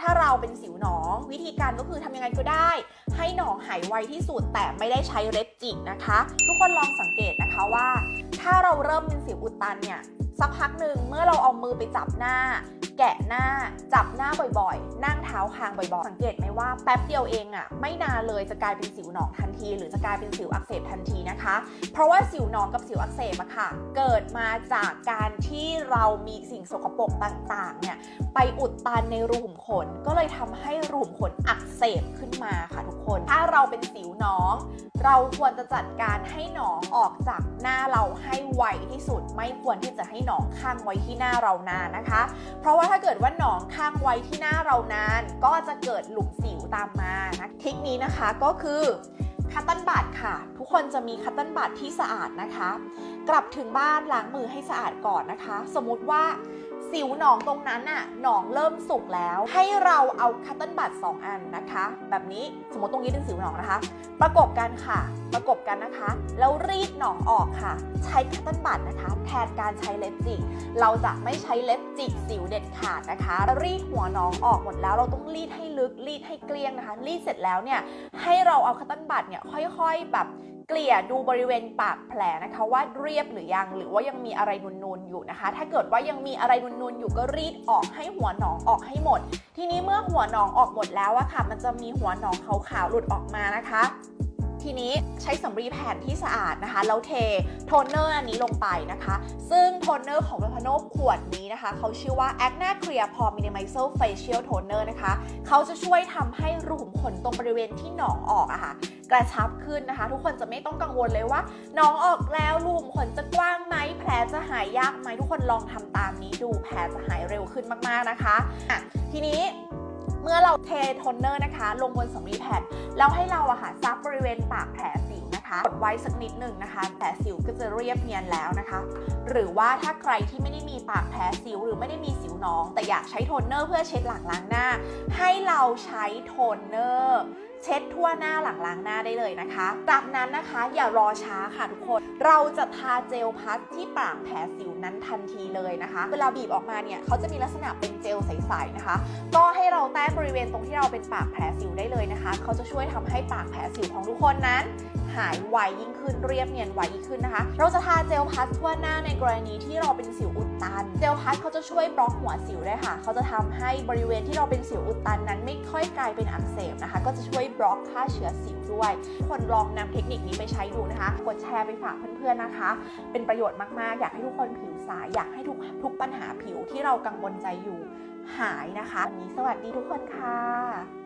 ถ้าเราเป็นสิวหนอง วิธีการก็คือทำยังไงก็ได้ ให้หนองหายไวที่สุดแต่ไม่ได้ใช้เล็บจิกนะคะ ทุกคนลองสังเกตนะคะว่า ถ้าเราเริ่มเป็นสิวอุดตันเนี่ย สักพักหนึ่งเมื่อเราเอามือไปจับหน้า แกะหน้า จับหน้าบ่อยๆ นั่งเท้าคางบ่อยๆ สังเกตไหมว่าแป๊บเดียวเองอะ่ะไม่นานเลยจะกลายเป็นสิวหนองทันที หรือจะกลายเป็นสิวอักเสบทันทีนะคะ เพราะว่าสิวหนองกับสิวอักเสบอะค่ะ เกิดมาจากการที่เรามีสิ่งสกปรกต่างๆเนี่ยไปอุดตันในรูขุมขนก็เลยทำให้รูขุมขนอักเสบขึ้นมาค่ะทุกคน ถ้าเราเป็นสิวหนอง เราควรจะจัดการให้หนองออกจากหน้าเราให้ไวที่สุดไม่ควรที่จะให้หนองค้างไว้ที่หน้าเรานานนะคะ เพราะว่าถ้าเกิดว่าหนองค้างไว้ที่หน้าเรานาน ก็จะเกิดหลุมสิวตามมานะทริคนี้นะคะก็คือคัตตันบัตค่ะ ทุกคนจะมีคัตตันบัตที่สะอาดนะคะ กลับถึงบ้านล้างมือให้สะอาดก่อนนะคะ สมมติว่า สิวหนองตรงนั้นน่ะหนองเริ่มสุกแล้ว ให้เราเอาคัตเติ้ลบัตสองอันนะคะ แบบนี้สมมติตรงนี้เป็นสิวหนองนะคะ ประกบกันค่ะ ประกบกันนะคะ แล้วรีดหนองออกค่ะ ใช้คัตเติ้ลบัตนะคะ แทนการใช้เล็บจิก เราจะไม่ใช้เล็บจิกสิวเด็ดขาดนะคะ รีดหัวหนองออกหมดแล้ว เราต้องรีดให้ลึกรีดให้เกลี้ยงนะคะ รีดเสร็จแล้วเนี่ยให้เราเอาคัตเติ้ลบัตเนี่ยค่อย ๆแบบเกลี่ยดูบริเวณปากแผลนะคะว่าเรียบหรือยังหรือว่ายังมีอะไรนูนๆอยู่นะคะ ถ้าเกิดว่ายังมีอะไรนูนๆอยู่ก็รีดออกให้หัวหนองออกให้หมด ทีนี้เมื่อหัวหนองออกหมดแล้วอะค่ะ มันจะมีหัวหนองขาวๆหลุดออกมานะคะ ทีนี้ใช้สำลีแผ่นที่สะอาดนะคะแล้วเทโทนเนอร์อันนี้ลงไปนะคะ ซึ่งโทนเนอร์ของ v พ p โนขวดนี้นะคะเขาชื่อว่า Acne Clear Pore Minimizer Facial Toner นะคะเขาจะช่วยทำให้รูขุมขนตรงบริเวณที่หนองออกอะค่ะกระชับขึ้นนะคะ ทุกคนจะไม่ต้องกังวลเลยว่าหนองออกแล้วรูขุมขนจะกว้างไหม จะหายยากไหมทุกคนลองทำตามนี้ดูแผลจะหายเร็วขึ้นมากๆนะคะะทีนี้เมื่อเราเทโทนเนอร์นะคะ ลงบนสำลีแผ่นแล้วให้เราอะค่ะซับบริเวณปากแผล นะคะกดไว้สักนิดหนึ่งนะคะแผลสิวก็จะเรียบเนียนแล้วนะคะ หรือว่าถ้าใครที่ไม่ได้มีปากแผลสิวหรือไม่ได้มีสิวหนอง แต่อยากใช้โทนเนอร์เพื่อเช็ดหลังล้างหน้า ให้เราใช้โทนเนอร์เช็ดทั่วหน้าหลังล้างหน้าได้เลยนะคะ จากนั้นนะคะอย่ารอช้าค่ะทุกคน เราจะทาเจลพัสที่ปากแผลสิวนั้นทันทีเลยนะคะ เวลาบีบออกมาเนี่ยเขาจะมีลักษณะเป็นเจลใสๆนะคะ ก็ให้เราแต้บริเวณตรงที่เราเป็นปากแผลสิวได้เลยนะคะ เขาจะช่วยทำให้ปากแผลสิวของทุกคนนั้น หายไวยิ่งขึ้นเรียบเนียนไวยิ่งขึ้นนะคะ เราจะทาเจลพัสทั่วหน้าในกรณีที่เราเป็นสิวอุดตัน เจลพัสเขาจะช่วยบล็อกหัวสิวได้ค่ะ เขาจะทำให้บริเวณที่เราเป็นสิวอุดตันนั้นไม่ค่อยกลายเป็นอักเสบนะคะ ก็จะช่วยบล็อกฆ่าเชื้อสิวด้วย คนลองนำเทคนิคนี้ไปใช้ดูนะคะ กดแชร์ไปฝากเพื่อนๆนะคะ เป็นประโยชน์มากๆ อยากให้ทุกคนผิวใสอยากให้ทุกทุกปัญหาผิวที่เรากังวลใจอยู่หายนะคะวันนี้สวัสดีทุกคนค่ะ